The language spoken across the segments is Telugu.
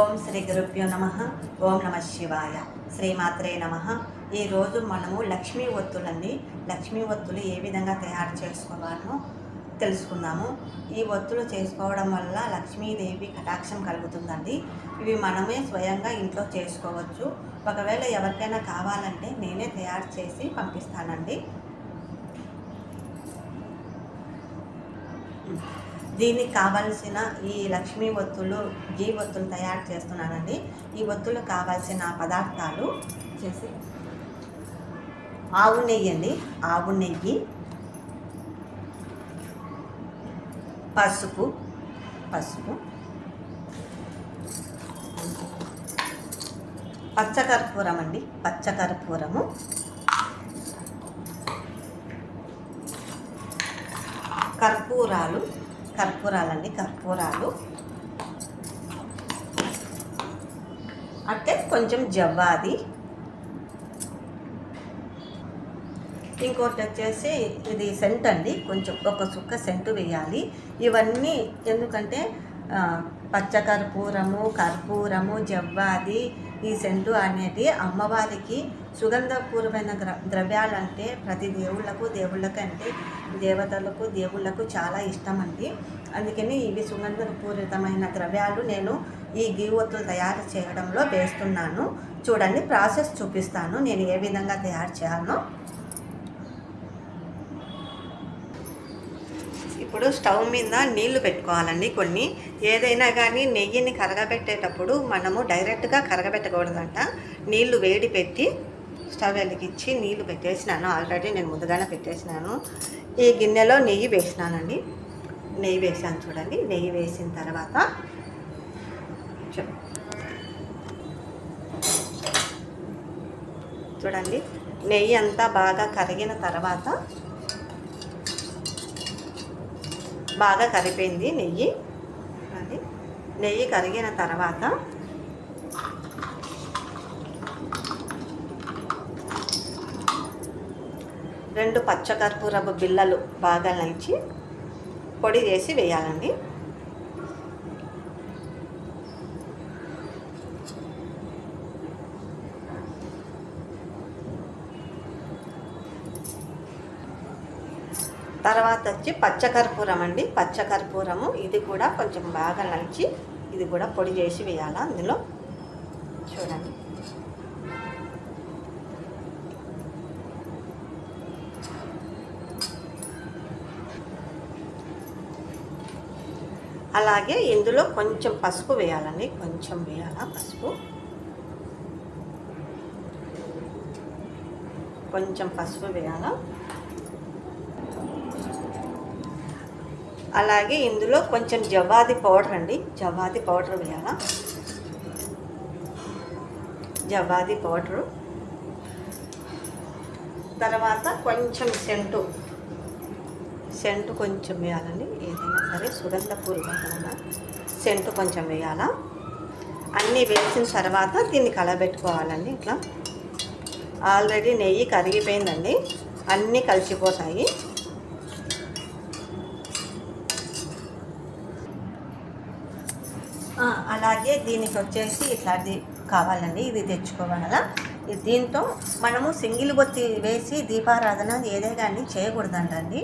ఓం శ్రీ గురుభ్యో నమ. ఓం నమ శివాయ. శ్రీమాత్రే నమ. ఈరోజు మనము లక్ష్మీ ఒత్తులండి లక్ష్మీ ఒత్తులు ఏ విధంగా తయారు చేసుకోవాలో తెలుసుకుందాము. ఈ ఒత్తులు చేసుకోవడం వల్ల లక్ష్మీదేవి కటాక్షం కలుగుతుందండి. ఇవి మనమే స్వయంగా ఇంట్లో చేసుకోవచ్చు. ఒకవేళ ఎవరికైనా కావాలంటే నేనే తయారు చేసి పంపిస్తానండి. దీనికి కావలసిన ఈ లక్ష్మీ ఒత్తులు గీ ఒత్తులు తయారు చేస్తున్నానండి. ఈ ఒత్తులు కావాల్సిన పదార్థాలు చేసి ఆవు నెయ్యి అండి. ఆవు నెయ్యి పసుపు పసుపు పచ్చకర్పూరం అండి. పచ్చకర్పూరము కర్పూరాలు కర్పూరాలండి కర్పూరాలు. అంటే కొంచెం జవ్వాది. ఇంకోటి వచ్చేసి ఇది సెంట్ అండి కొంచెం ఒక సుక్క సెంటు వేయాలి. ఇవన్నీ ఎందుకంటే పచ్చకర్పూరము కర్పూరము జవ్వాది ఈ సెంటు అనేది అమ్మవారికి సుగంధపూర్వమైన ద్ర ద్రవ్యాలంటే ప్రతి దేవుళ్ళకు దేవుళ్ళకు అంటే దేవతలకు దేవుళ్ళకు చాలా ఇష్టం అండి అందుకని ఇవి సుగంధపూరితమైన ద్రవ్యాలు నేను ఈ గీవత్తులు తయారు చేయడంలో వేస్తున్నాను. చూడండి ప్రాసెస్ చూపిస్తాను నేను ఏ విధంగా తయారు చేయాలో. ఇప్పుడు స్టవ్ మీద నీళ్ళు పెట్టుకోవాలండి కొన్ని. ఏదైనా కానీ నెయ్యిని కరగబెట్టేటప్పుడు మనము డైరెక్ట్గా కరగబెట్టకూడదంట. నీళ్ళు వేడి పెట్టి స్టవ్ వెలిగించి నీళ్ళు పెట్టేసినాను. ఆల్రెడీ నేను ముందుగానే పెట్టేసినాను. ఈ గిన్నెలో నెయ్యి వేసినానండి. నెయ్యి వేసాను చూడండి. నెయ్యి వేసిన తర్వాత చూడండి. నెయ్యి అంతా బాగా కరిగిన తర్వాత బాగా కరిపోయింది నెయ్యి. అది నెయ్యి కరిగిన తర్వాత రెండు పచ్చకర్పూరపు బిళ్ళలు బాగా నంచి పొడి చేసి వేయాలండి. తర్వాత వచ్చి పచ్చకర్పూరం అండి పచ్చకర్పూరము ఇది కూడా కొంచెం బాగా నలిచి ఇది కూడా పొడి చేసి వేయాలా అందులో? చూడండి. అలాగే ఇందులో కొంచెం పసుపు వేయాలండి. కొంచెం వేయాలా పసుపు? కొంచెం పసుపు వేయాలా? అలాగే ఇందులో కొంచెం జవ్వాది పౌడర్ అండి. జవాది పౌడర్ వేయాలా? జవ్వాది పౌడరు. తర్వాత కొంచెం సెంటు. సెంటు కొంచెం వేయాలండి. ఏదైనా సరే సుగంధపూర్వకమైన సెంటు కొంచెం వేయాలా? అన్నీ వేసిన తర్వాత దీన్ని కలబెట్టుకోవాలండి ఇట్లా. ఆల్రెడీ నెయ్యి కరిగిపోయిందండి. అన్నీ కలిసిపోతాయి. అలాగే దీనికి వచ్చేసి ఇట్లాంటిది కావాలండి ఇది తెచ్చుకోవాలా దీంతో మనము సింగిల్ బొత్తి వేసి దీపారాధన ఏదే కానీ చేయకూడదంటండి.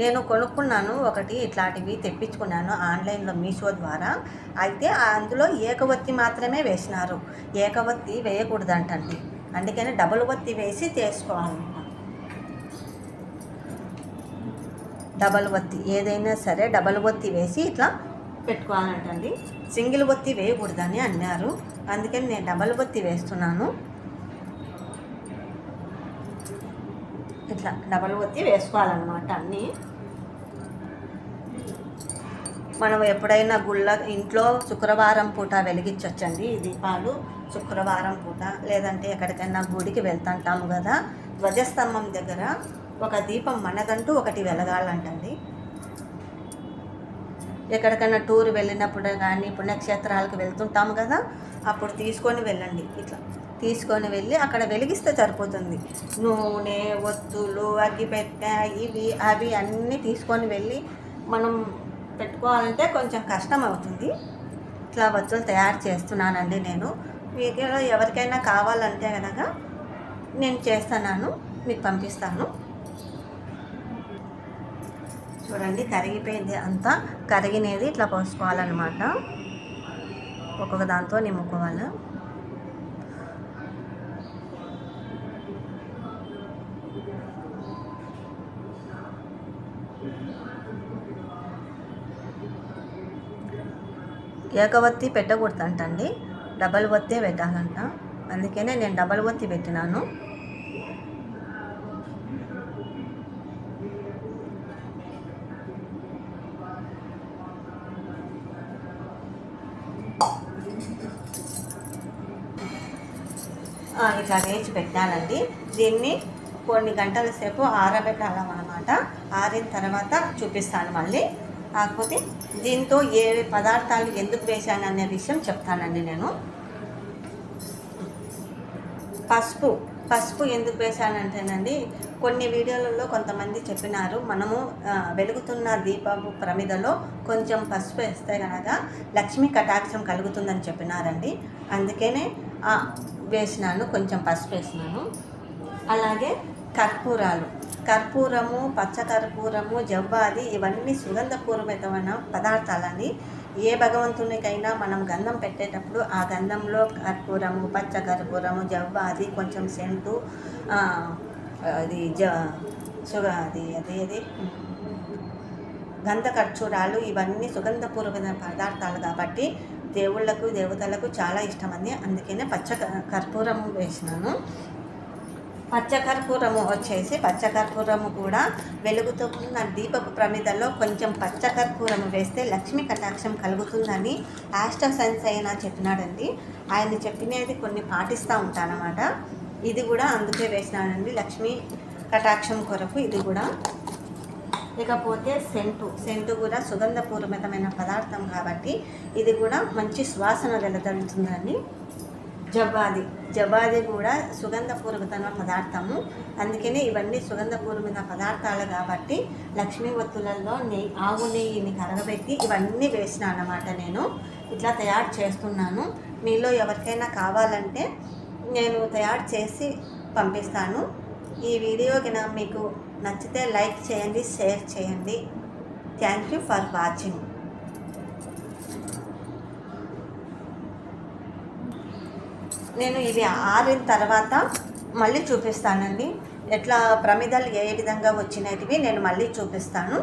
నేను కొనుక్కున్నాను ఒకటి ఇట్లాంటివి తెప్పించుకున్నాను ఆన్లైన్లో మీషో ద్వారా. అయితే అందులో ఏకవత్తి మాత్రమే వేసినారు. ఏకవత్తి వేయకూడదంటండి. అందుకని డబుల్ బొత్తి వేసి చేసుకోవాలి. డబల్ ఒత్తి ఏదైనా సరే డబల్ ఒత్తి వేసి ఇట్లా పెట్టుకోవాలంటండి. సింగిల్ బొత్తి వేయకూడదని అన్నారు. అందుకని నేను డబల్ బొత్తి వేస్తున్నాను. ఇట్లా డబల్ బొత్తి వేసుకోవాలన్నమాట అన్నీ. మనం ఎప్పుడైనా గుళ్ళ ఇంట్లో శుక్రవారం పూట వెలిగించవచ్చండి ఈ దీపాలు. శుక్రవారం పూట లేదంటే ఎక్కడికైనా గుడికి వెళ్తుంటాము కదా. ధ్వజస్తంభం దగ్గర ఒక దీపం మనదంటూ ఒకటి వెలగాలంటండి. ఎక్కడికైనా టూర్ వెళ్ళినప్పుడు కానీ పుణ్యక్షేత్రాలకు వెళ్తుంటాము కదా అప్పుడు తీసుకొని వెళ్ళండి. ఇట్లా తీసుకొని వెళ్ళి అక్కడ వెలిగిస్తే సరిపోతుంది. నూనె ఒత్తులు అగ్గిపెట్టె ఇవి అవి అన్నీ తీసుకొని వెళ్ళి మనం పెట్టుకోవాలంటే కొంచెం కష్టం అవుతుంది. ఇట్లా వత్తులు తయారు చేస్తున్నానండి నేను. మీకు ఎవరికైనా కావాలంటే కనుక నేను చేస్తున్నాను మీకు పంపిస్తాను. చూడండి కరిగిపోయింది. అంతా కరిగినది ఇట్లా పోసుకోవాలన్నమాట. ఒక్కొక్క దాంతో నిమ్ముకోవాలి ఏకవత్తి పెట్టకూడదంటండి. డబల్ వత్తే పెట్టాలంట. అందుకనే నేను డబల్ వత్తి పెట్టినాను. ఇట్లా వేచి పెట్టాలండి. దీన్ని కొన్ని గంటల సేపు ఆరబెట్టాలన్నమాట. ఆరిన తర్వాత చూపిస్తాను మళ్ళీ. కాకపోతే దీంతో ఏ పదార్థాలు ఎందుకు వేశాను అనే విషయం చెప్తానండి నేను. పసుపు. పసుపు ఎందుకు వేశానంటేనండి కొన్ని వీడియోలలో కొంతమంది చెప్పినారు మనము వెలుగుతున్న దీపపు ప్రమిదలో కొంచెం పసుపు వేస్తే కనుక లక్ష్మీ కటాక్షం కలుగుతుందని చెప్పినారండి. అందుకనే వేసినాను కొంచెం పసుపు వేసినాను. అలాగే కర్పూరాలు. కర్పూరము పచ్చకర్పూరము జవ్వాది ఇవన్నీ సుగంధపూర్వకమైన పదార్థాలని ఏ భగవంతునికైనా మనం గంధం పెట్టేటప్పుడు ఆ గంధంలో కర్పూరము పచ్చకర్పూరము జవ్వాది కొంచెం సెంటు అది జ సుగ అది అదేది గంధ ఖర్చూరాలు ఇవన్నీ సుగంధపూర్వకమైన పదార్థాలు కాబట్టి దేవుళ్ళకు దేవతలకు చాలా ఇష్టమండి. అందుకనే పచ్చ కర్పూరము కర్పూరం వేసినాను. పచ్చకర్పూరము వచ్చేసి పచ్చకర్పూరము కూడా వెలుగుతో ఉన్న దీపపు ప్రమిదలో కొంచెం పచ్చకర్పూరము వేస్తే లక్ష్మీ కటాక్షం కలుగుతుందని ఆస్ట్రో సైన్స్ అయినా చెప్పినాడండి. ఆయన చెప్పినది కొన్ని పాటిస్తూ ఉంటానమాట. ఇది కూడా అందుకే వేసినాడండి లక్ష్మీ కటాక్షం కొరకు ఇది కూడా. ఇకపోతే సెంటు. సెంటు కూడా సుగంధపూర్వకమైన పదార్థం కాబట్టి ఇది కూడా మంచి సువాసన వెదజల్లుతుందండి జబాది జబాది కూడా సుగంధపూర్వకమైన పదార్థము. అందుకనే ఇవన్నీ సుగంధపూర్వమైన పదార్థాలు కాబట్టి లక్ష్మీ ఒత్తులలో నెయ్యి ఆవు నెయ్యిని కరగబెట్టి ఇవన్నీ వేసిన అన్నమాట నేను. ఇట్లా తయారు చేస్తున్నాను. మీలో ఎవరికైనా కావాలంటే నేను తయారు చేసి పంపిస్తాను. ఈ వీడియో కనుక మీకు నచ్చితే లైక్ చేయండి షేర్ చేయండి. థ్యాంక్ యూ ఫర్ వాచింగ్ నేను ఇవి ఆరిన తర్వాత మళ్ళీ చూపిస్తానండి. ఎట్లా ప్రమిదలు ఏ విధంగా వచ్చినటివి నేను మళ్ళీ చూపిస్తాను.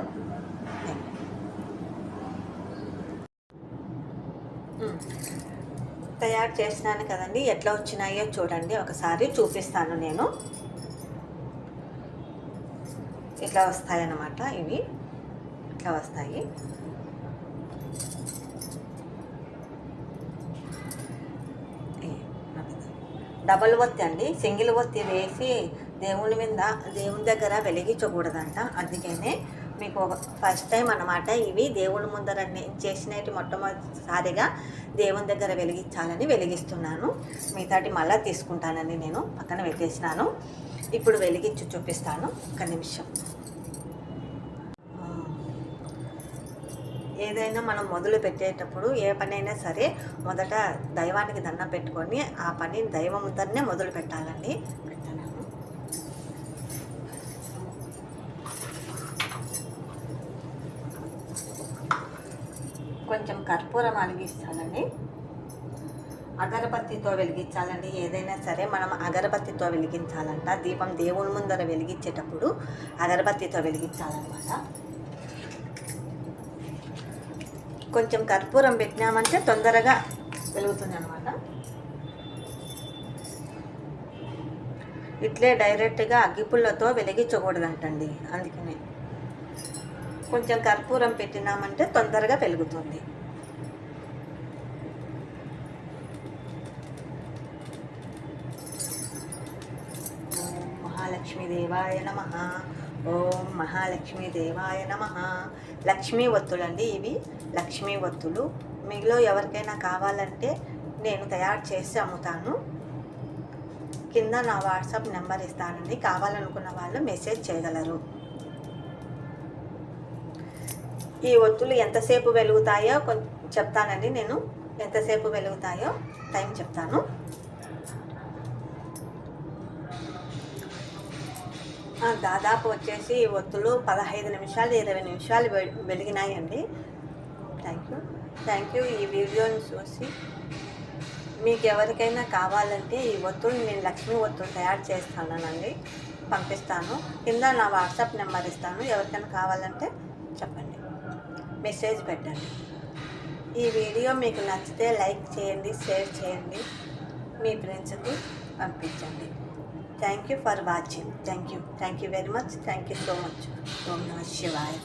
తయారు చేసినాను కదండి ఎట్లా వచ్చినాయో చూడండి. ఒకసారి చూపిస్తాను నేను. ఇట్లా వస్తాయన్నమాట. ఇవి ఇట్లా వస్తాయి. డబల్ ఒత్తి అండి. సింగిల్ ఒత్తి వేసి దేవుని మీద దేవుని దగ్గర వెలిగించకూడదంట. అందుకనే మీకు ఒక ఫస్ట్ టైం అన్నమాట ఇవి దేవుని ముందర నేను చేసినవి మొట్టమొదటిసారిగా దేవుని దగ్గర వెలిగించాలని వెలిగిస్తున్నాను. మిగతాటి మళ్ళీ తీసుకుంటానని నేను. పక్కన పెట్టేసినాను. ఇప్పుడు వెలిగించి చూపిస్తాను. ఒక నిమిషం. ఏదైనా మనం మొదలు పెట్టేటప్పుడు ఏ పనైనా సరే మొదట దైవానికి దండం పెట్టుకొని ఆ పని దైవంతోనే మొదలు పెట్టాలండి. పెడతాను కొంచెం కర్పూరం అలిగిస్తానండి. అగరబత్తితో వెలిగించాలండి. ఏదైనా సరే మనం అగరబత్తితో వెలిగించాలంట. దీపం దేవుని ముందర వెలిగించేటప్పుడు అగరబత్తితో వెలిగించాలన్నమాట. కొంచెం కర్పూరం పెట్టినామంటే తొందరగా వెలుగుతుంది అనమాట ఇట్లే డైరెక్ట్గా అగ్గిపుల్లతో వెలిగించకూడదంటండి. అందుకనే కొంచెం కర్పూరం పెట్టినామంటే తొందరగా వెలుగుతుంది ఓం మహాలక్ష్మి దేవాయ నమ. ఓం మహాలక్ష్మి దేవాయ నమ. లక్ష్మీ ఒత్తులండి ఇవి. లక్ష్మీ ఒత్తులు మీలో ఎవరికైనా కావాలంటే నేను తయారు చేసి అమ్ముతాను. కింద నా వాట్సాప్ నెంబర్ ఇస్తానండి. కావాలనుకున్న వాళ్ళు మెసేజ్ చేయగలరు. ఈ ఒత్తులు ఎంతసేపు వెలుగుతాయో కొంచెం చెప్తానండి నేను. ఎంతసేపు వెలుగుతాయో టైం చెప్తాను. దాదాపు వచ్చేసి ఈ ఒత్తులు పదహైదు నిమిషాలు ఇరవై నిమిషాలు వె- వెలిగినాయండి. థ్యాంక్ యూ థ్యాంక్ యూ ఈ వీడియోని చూసి మీకు ఎవరికైనా కావాలంటే ఈ ఒత్తులు నేను లక్ష్మీ ఒత్తులు తయారు చేస్తానండి పంపిస్తాను. కింద నా వాట్సాప్ నెంబర్ ఇస్తాను. ఎవరికైనా కావాలంటే చెప్పండి. మెసేజ్ పెట్టండి. ఈ వీడియో మీకు నచ్చితే లైక్ చేయండి షేర్ చేయండి. మీ ఫ్రెండ్స్కి పంపించండి. Thank you for watching thank you thank you very much thank you so much ఓం నమ శివాయ